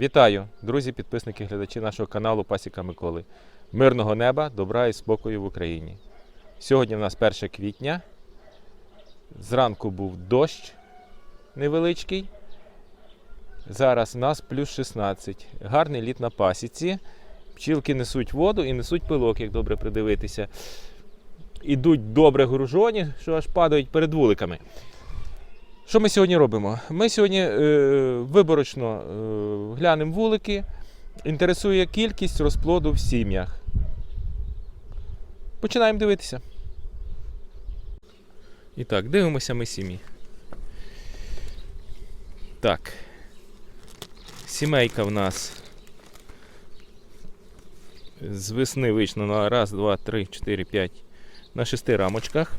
Вітаю, друзі, підписники, глядачі нашого каналу Пасіка Миколи. Мирного неба, добра і спокою в Україні. Сьогодні в нас 1 квітня. Зранку був дощ невеличкий. Зараз у нас плюс 16. Гарний літ на пасіці. Пчілки несуть воду і несуть пилок, як добре придивитися. Ідуть добре гружоні, що аж падають перед вуликами. Що ми сьогодні робимо? Ми сьогодні е, виборочно е, глянемо вулики. Інтересує кількість розплоду в сім'ях. Починаємо дивитися. І так, дивимося ми сім'ї. Так. Сімейка в нас з весни вийшла на раз, два, три, чотири, п'ять на шести рамочках.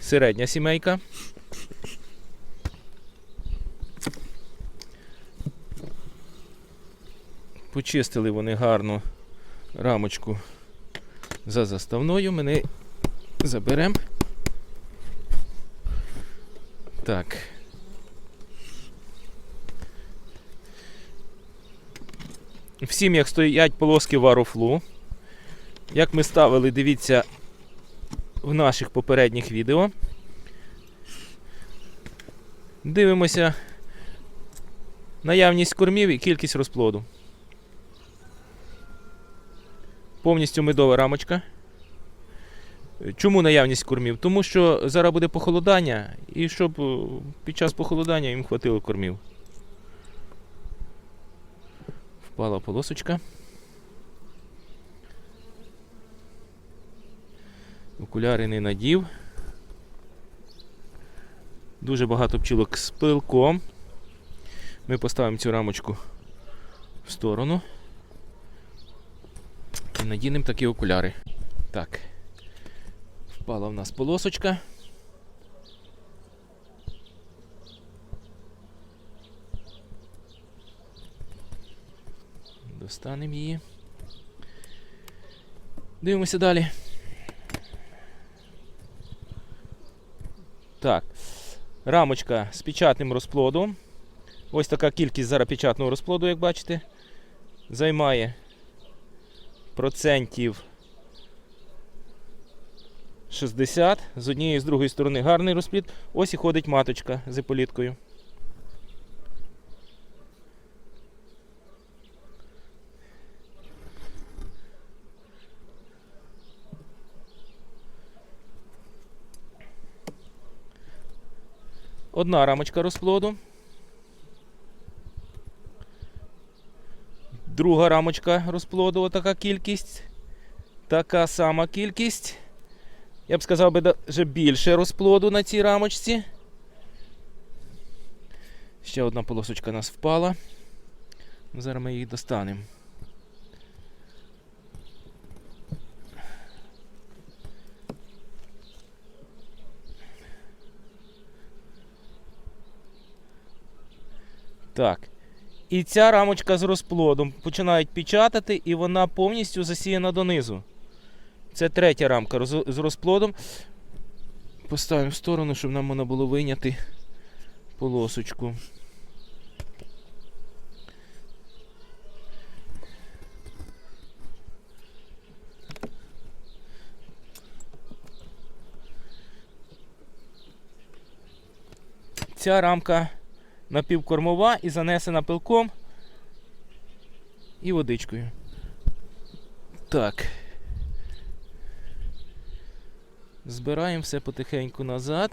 Середня сімейка. Почистили вони гарну рамочку за заставною. Ми не заберемо. Так. В сім'ях стоять полоски варофлу. Як ми ставили, дивіться в наших попередніх відео. Дивимося наявність кормів і кількість розплоду. Повністю медова рамочка. Чому наявність кормів? Тому що зараз буде похолодання, і щоб е, під час похолодання їм хватило кормів. Впала полосочка. Окуляри не надів. Дуже багато пчілок з пилком. Ми поставимо цю рамочку в сторону. Надінемо такі окуляри. Так. Впала в нас полосочка. Достанемо її. Дивимося далі. Так. Рамочка з печатним розплодом. Ось така кількість зараз печатного розплоду, як бачите, займає процентів 60. З однієї і з другої сторони гарний розплід. Ось і ходить маточка з іполіткою. Одна рамочка розплоду. Друга рамочка розплоду, отака кількість. Така сама кількість. Я б сказав даже більше розплоду на цій рамочці. Ще одна полосочка нас впала. Зараз ми її достанемо. Так. І ця рамочка з розплодом починають печатати, і вона повністю засіяна донизу. Це третя рамка з розплодом. Поставимо в сторону, щоб нам можна було вийняти полосочку. Ця рамка напівкормова і занесена пилком і водичкою. Так. Збираємо все потихеньку назад.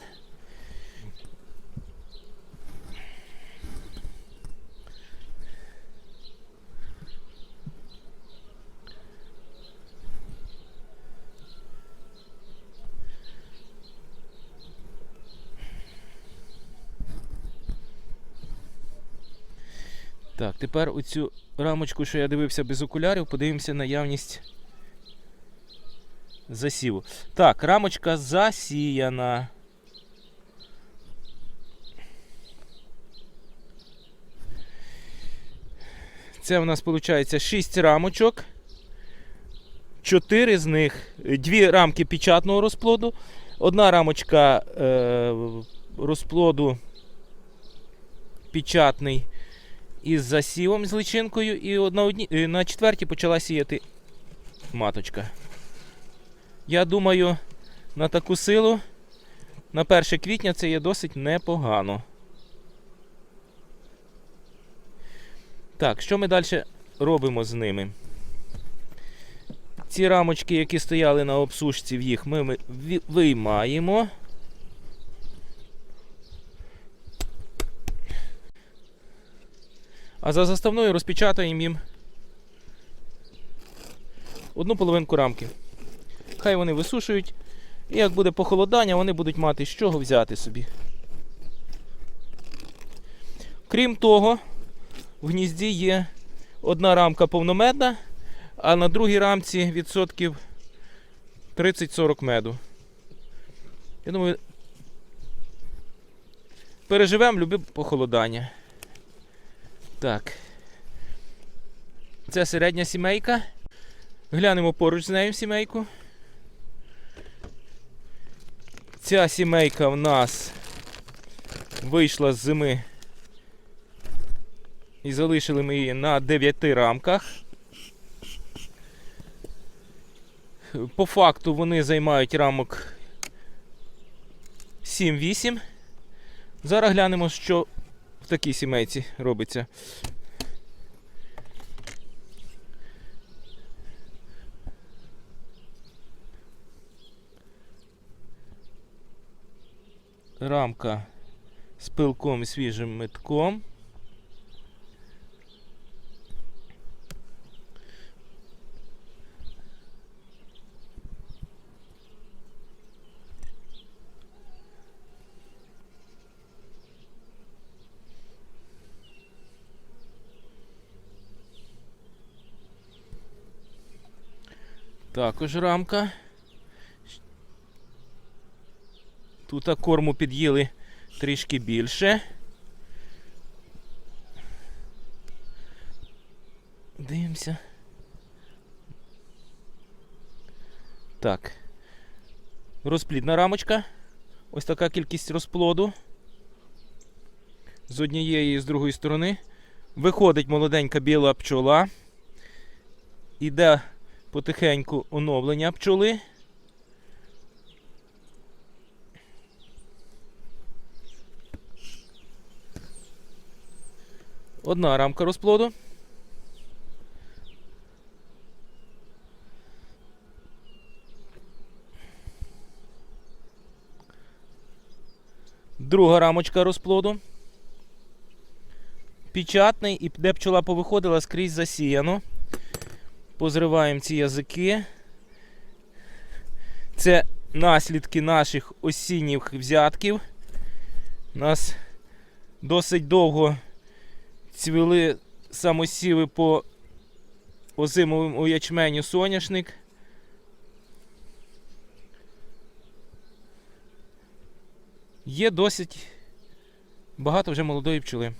Так, тепер оцю рамочку, що я дивився без окулярів, подивимося наявність засіву. Так, рамочка засіяна. Це у нас виходить 6 рамочок. 4 з них, дві рамки печатного розплоду, одна рамочка е, розплоду печатний із засівом з личинкою, і от на, одні, е, на четвертій почала сіяти маточка. Я думаю, на таку силу на 1 квітня це є досить непогано. Так, що ми далі робимо з ними? Ці рамочки, які стояли на обсушці їх, ми виймаємо. А за заставною розпечатаємо їм одну половинку рамки. Хай вони висушують. І як буде похолодання, вони будуть мати з чого взяти собі. Крім того, в гнізді є одна рамка повномедна, а на другій рамці відсотків 30-40 меду. Я думаю, переживемо любе похолодання. Так. Це середня сімейка. Глянемо поруч з нею сімейку. Ця сімейка в нас вийшла з зими і залишили ми її на 9 рамках. По факту вони займають рамок 7-8. Зараз глянемо, що в такій сімейці робиться. Рамка з пилком і свіжим метком. Також рамка. Тут корму під'їли трішки більше. Дивимося. Так. Розплідна рамочка. Ось така кількість розплоду. З однієї і з другої сторони. Виходить молоденька біла пчола. Іде потихеньку оновлення пчоли. Одна рамка розплоду. Друга рамочка розплоду. Печатний і де пчола повиходила скрізь засіяно. Позриваємо ці язики. Це наслідки наших осінніх взятків. У нас досить довго цвіли самосіви по озимовому ячменю соняшник. Є досить багато вже молодої пчоли.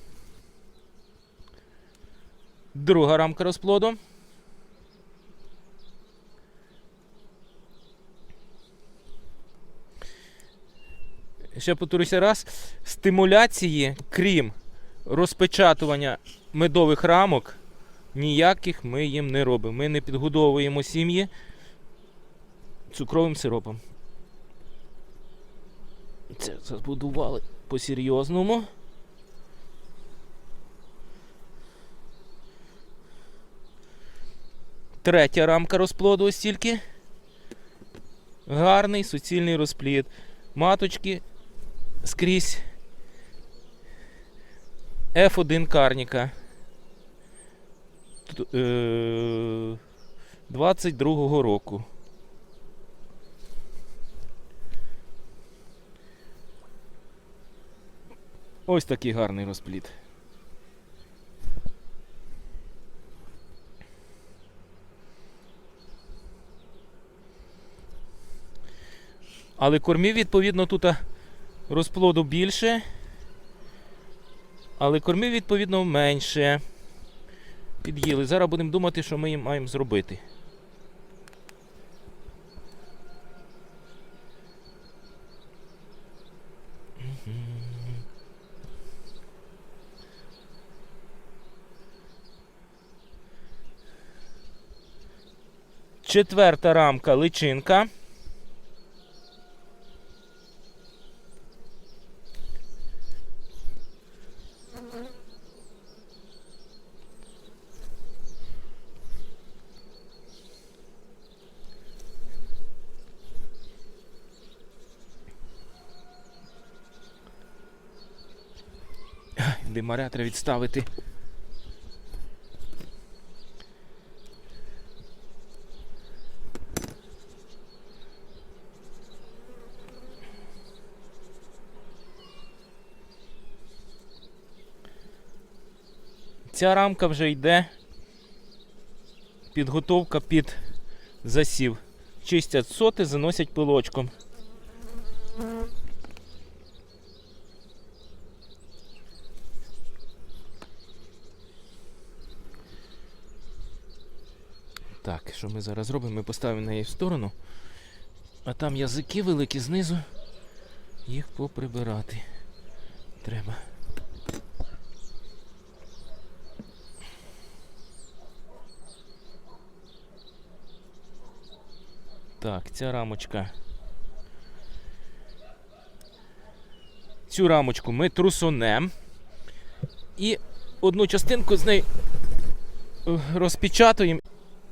Друга рамка розплоду. Ще повторюся раз. Стимуляції, крім розпечатування медових рамок, ніяких ми їм не робимо. Ми не підгодовуємо сім'ї цукровим сиропом. Це забудували по-серйозному. Третя рамка розплоду ось тільки. Гарний суцільний розплід. Маточки скрізь F1 карніка. Т- е, 22-го року. Ось такий гарний розплід. Але кормів, відповідно, тут розплоду більше, але кормів, відповідно, менше. Під'їли. Зараз будемо думати, що ми їм маємо зробити. Четверта рамка личинка. Димаря треба відставити. Ця рамка вже йде підготовка під засів. Чистять соти, заносять пилочком. Так, що ми зараз робимо? Ми поставимо неї в сторону, а там язики великі знизу, їх поприбирати треба. Так, ця рамочка. Цю рамочку ми трусунем. І одну частинку з неї е, розпечатуємо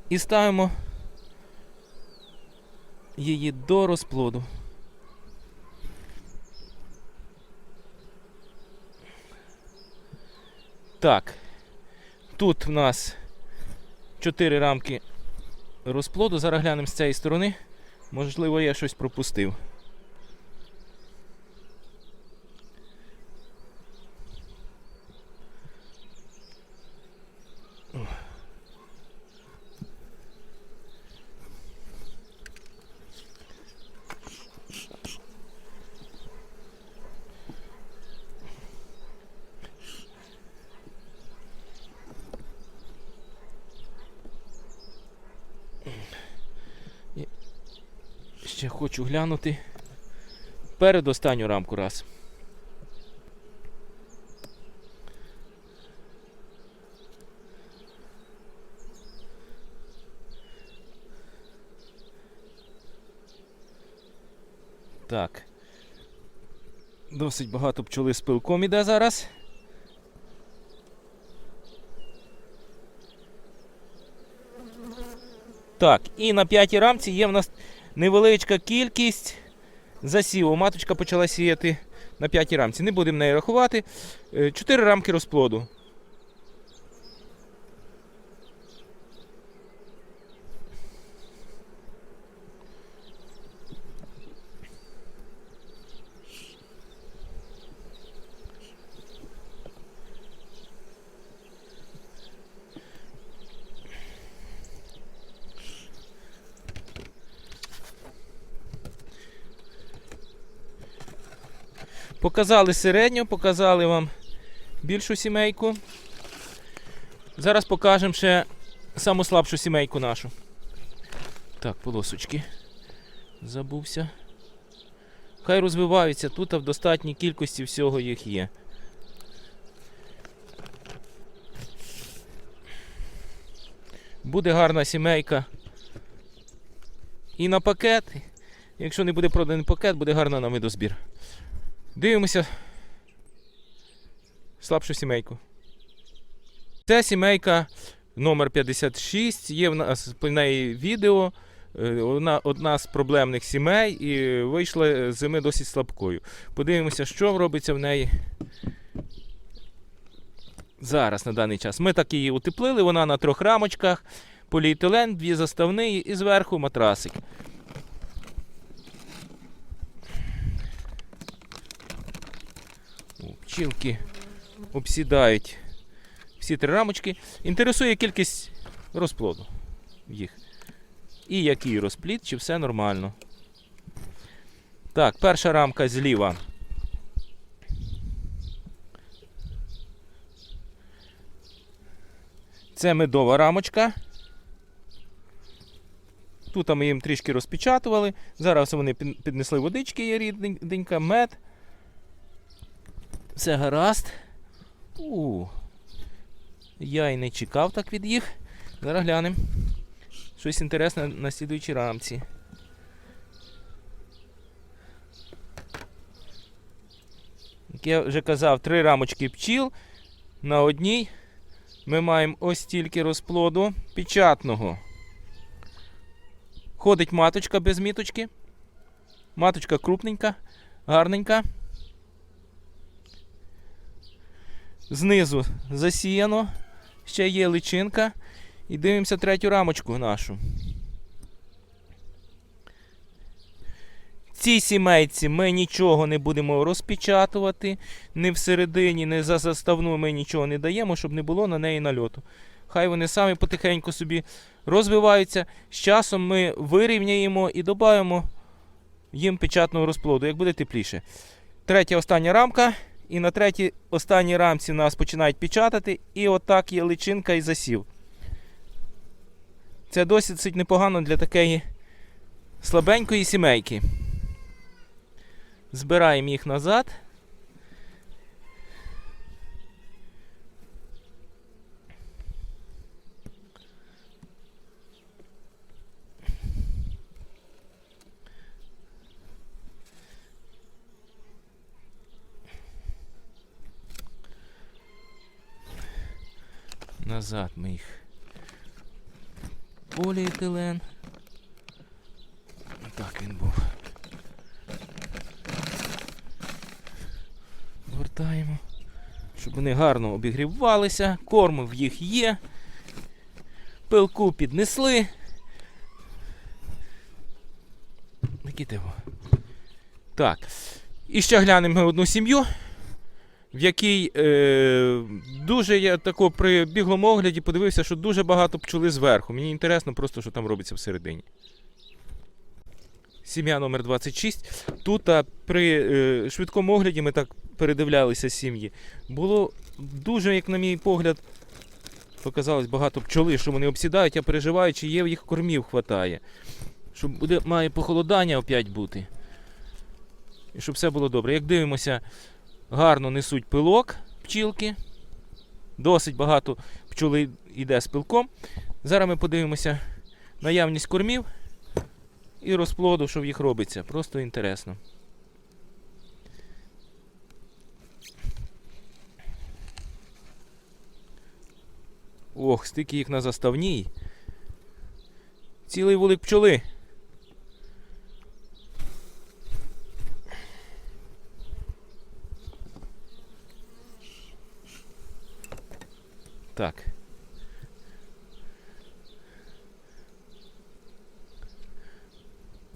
і ставимо її до розплоду. Так. Тут в нас 4 рамки розплоду. Зараз глянемо з цієї сторони. Можливо, я щось пропустив. Ще хочу глянути. Перед останню рамку раз. Так. Досить багато пчоли з пилком іде зараз. Так, і на п'ятій рамці є в нас невеличка кількість засіву. Маточка почала сіяти на п'ятій рамці. Не будемо неї рахувати. Е, Чотири рамки розплоду. Показали середню, показали вам більшу сімейку. Зараз покажемо ще саму слабшу сімейку нашу. Так, полосочки. Забувся. Хай розвиваються, тут а в достатній кількості всього їх є. Буде гарна сімейка. І на пакет. Якщо не буде проданий пакет, буде гарно на медозбір. Дивимося слабшу сімейку. Це сімейка номер 56. Є в нас по неї відео. Е, Вона одна з проблемних сімей і вийшла з зими досить слабкою. Подивимося, що робиться в неї зараз на даний час. Ми так її утеплили, вона на трьох рамочках, поліетилен, дві заставні і зверху матрасик. Пчілки обсідають всі три рамочки. Інтересує кількість розплоду їх. І який розплід, чи все нормально. Так, перша рамка зліва. Це медова рамочка. Тут ми їм трішки розпечатували. Зараз вони піднесли водички, є рідненька, мед. Все гаразд. У. Я і не чекав так від їх. Зараз глянемо. щось інтересне на слідуючій рамці. Як я вже казав, три рамочки пчіл. На одній ми маємо ось стільки розплоду печатного. Ходить маточка без міточки. Маточка крупненька, гарненька. Знизу засіяно. Ще є личинка. І дивимося третю рамочку нашу. Цій сімейці ми нічого не будемо розпечатувати. Ні всередині, ні за заставну ми нічого не даємо, щоб не було на неї нальоту. Хай вони самі потихеньку собі розвиваються. З часом ми вирівняємо і додаємо їм печатного розплоду, як буде тепліше. Третя остання рамка. І на третій останній рамці нас починають печатати. І отак є личинка і засів. Це досить непогано для такої слабенької сімейки. Збираємо їх назад. Назад ми їх. Поліетилен. Так він був. Вертаємо. Щоб вони гарно обігрівалися. Корм в їх є. Пилку піднесли. Такі. Так. І ще глянемо одну сім'ю, в якій е, дуже я тако при біглому огляді подивився, що дуже багато пчоли зверху. Мені інтересно просто, що там робиться всередині. Сім'я номер 26. Тут а, при е, швидкому огляді ми так передивлялися сім'ї. Було дуже, як на мій погляд, показалось багато пчоли, що вони обсідають, я переживаю, чи є в їх кормів хватає. Щоб буде, має похолодання опять бути. І щоб все було добре. Як дивимося, гарно несуть пилок пчілки. Досить багато пчоли йде з пилком. Зараз ми подивимося наявність кормів і розплоду, що в їх робиться. Просто інтересно. Ох, стільки їх на заставній. Цілий вулик пчоли. Так.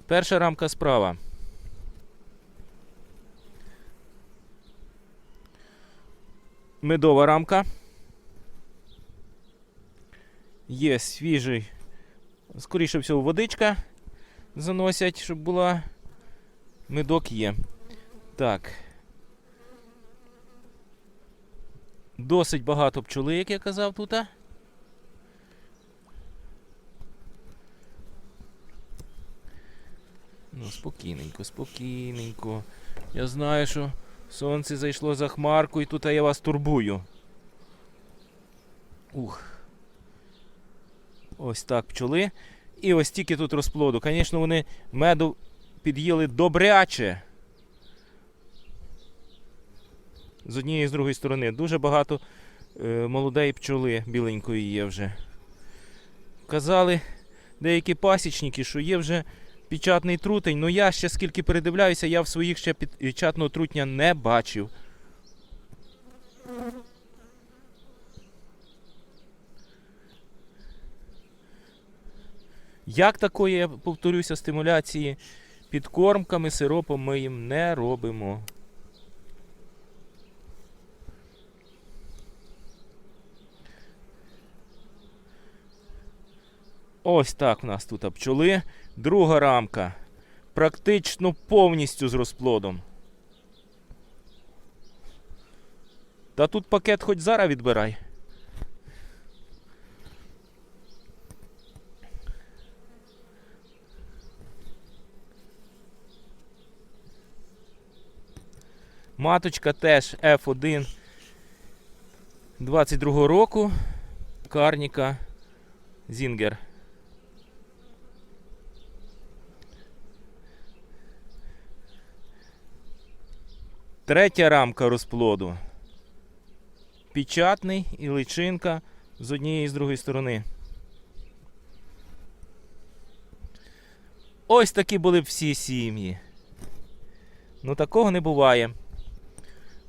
Перша рамка справа. Медова рамка. Є свіжий, скоріше всього, водичка заносять, щоб була. Медок є. Так. Досить багато пчоли, як я казав тут. Ну, спокійненько, спокійненько. Я знаю, що сонце зайшло за хмарку і тут я вас турбую. Ух. Ось так пчоли. І ось тільки тут розплоду. Звісно, вони меду під'їли добряче. З однієї і з другої сторони. Дуже багато е, молодої пчоли біленької є вже. Казали деякі пасічники, що є вже печатний трутень. Ну я ще скільки передивляюся, я в своїх ще печатного трутня не бачив. Як такої, я повторюся, стимуляції підкормками, сиропом ми їм не робимо. Ось так у нас тут пчоли. Друга рамка. Практично повністю з розплодом. Та тут пакет хоч зараз відбирай. Маточка теж F1 22 року. Карніка Зінгер. Третя рамка розплоду. Печатний і личинка з однієї і з другої сторони. Ось такі були б всі сім'ї. Ну такого не буває.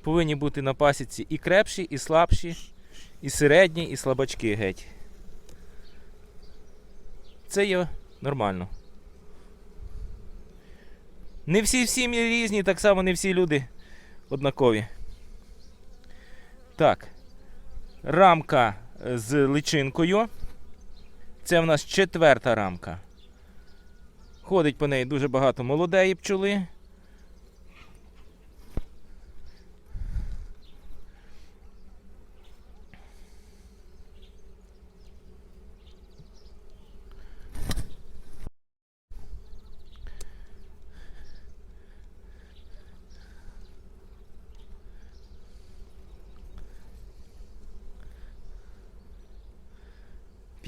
Повинні бути на пасіці і крепші, і слабші, і середні, і слабачки геть. Це є нормально. Не всі сім'ї різні, так само не всі люди однакові. Так. Рамка з личинкою. Це в нас четверта рамка. Ходить по неї дуже багато молодеї пчоли.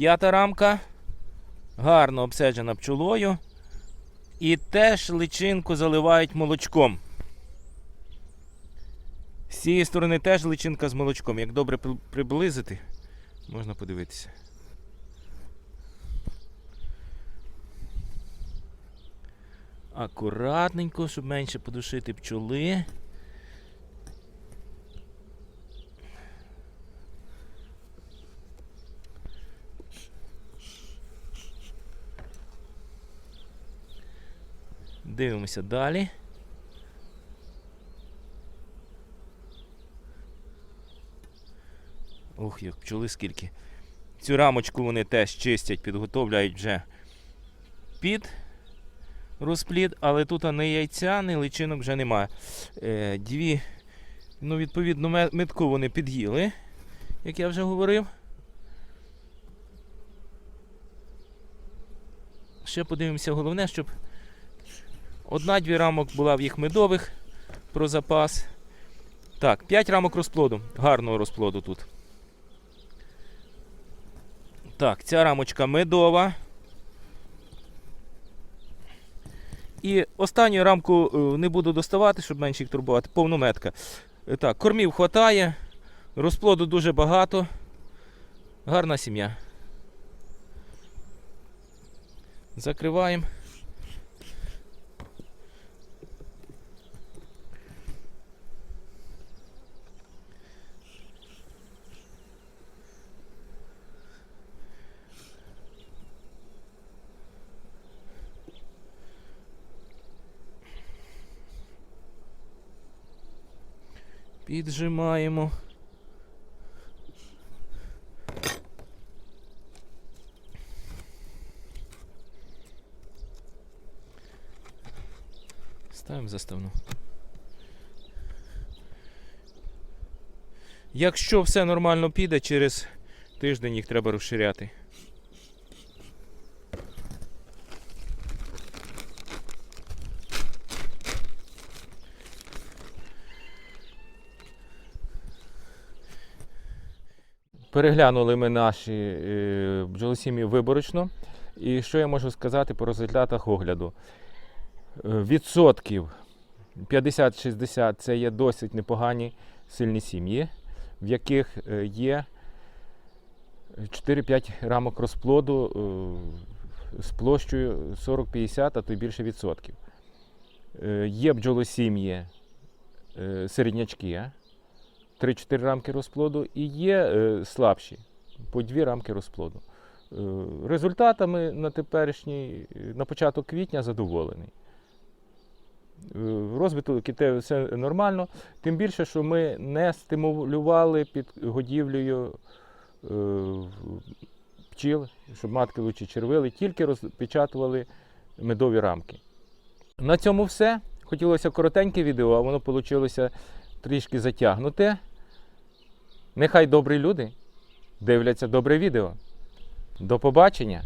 П'ята рамка. Гарно обсаджена пчолою. І теж личинку заливають молочком. З цієї сторони теж личинка з молочком. Як добре приблизити, можна подивитися. Акуратненько, щоб менше подушити пчоли. Дивимося далі. Ох, як пчоли скільки. Цю рамочку вони теж чистять, підготовляють вже під розплід, але тут ні яйця, ні личинок вже немає. Е, дві, ну, відповідно, ме- метку вони під'їли, як я вже говорив. Ще подивимося, головне, щоб Одна-дві рамок була в їх медових про запас. Так, 5 рамок розплоду. Гарного розплоду тут. Так, ця рамочка медова. І останню рамку е, не буду доставати, щоб менше їх турбувати. Повнометка. Е, Так, кормів хватає, розплоду дуже багато. Гарна сім'я. Закриваємо. Піджимаємо. Ставимо заставну. Якщо все нормально піде, через тиждень їх треба розширяти. Переглянули ми наші е, бджолосім'ї виборочно. І що я можу сказати по результатах огляду? Е, Відсотків 50-60 це є досить непогані сильні сім'ї, в яких е, є 4-5 рамок розплоду з площею 40-50, а то й більше відсотків. Є бджолосім'ї середнячки, 3-4 рамки розплоду, і є е, слабші по 2 рамки розплоду. Е, результатами на теперішній, е, на початок квітня задоволений. Розвиток кітей все нормально, тим більше, що ми не стимулювали під годівлею пчіл, щоб матки лучі червили, тільки розпечатували медові рамки. На цьому все. Хотілося коротеньке відео, а воно вийшло трішки затягнуте. Нехай добрі люди дивляться добре відео. До побачення!